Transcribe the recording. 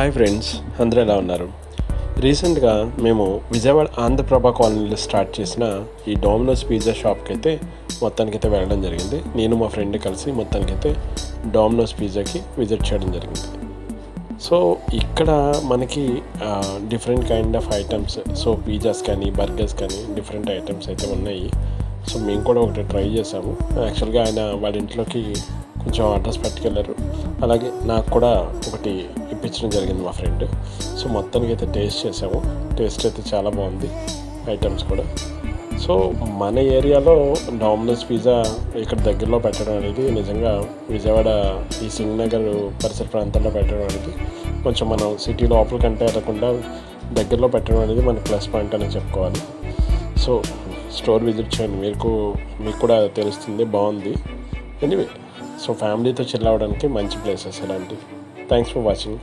Hi friends అందరూ ఎలా ఉన్నారు? రీసెంట్గా మేము విజయవాడ ఆంధ్రప్రభ కాలనీలో స్టార్ట్ చేసిన ఈ డోమినోస్ పిజ్జా షాప్కి అయితే మొత్తానికైతే వెళ్ళడం జరిగింది. నేను మా ఫ్రెండ్ కలిసి మొత్తానికైతే డోమినోస్ పిజ్జాకి విజిట్ చేయడం జరిగింది. సో ఇక్కడ మనకి different kind of items so pizzas కానీ బర్గర్స్ కానీ డిఫరెంట్ ఐటమ్స్ అయితే ఉన్నాయి. సో మేము కూడా ఒకటి ట్రై చేసాము. యాక్చువల్గా ఆయన వాళ్ళ ఇంట్లోకి కొంచెం అడ్రస్ పట్టుకెళ్ళారు. అలాగే నాకు కూడా ఒకటి ఇప్పించడం జరిగింది మా ఫ్రెండ్. సో మొత్తానికి అయితే టేస్ట్ చేసాము. టేస్ట్ అయితే చాలా బాగుంది ఐటమ్స్ కూడా. సో మన ఏరియాలో డామినోస్ పిజ్జా ఇక్కడ దగ్గరలో పెట్టడం అనేది నిజంగా విజయవాడ ఈ సింగనగర్ పరిసర ప్రాంతాల్లో పెట్టడం అనేది కొంచెం మనం సిటీ లోపల కంటే వెళ్ళకుండా దగ్గరలో పెట్టడం అనేది మన ప్లస్ పాయింట్ అని చెప్పుకోవాలి. సో స్టోర్ విజిట్ చేయండి. మీకు మీకు కూడా తెలుస్తుంది బాగుంది. ఎనీవే సో ఫ్యామిలీతో చిల్ అవ్వడానికి మంచి ప్లేసెస్ ఇలాంటివి థ్యాంక్స్ ఫర్ వాచింగ్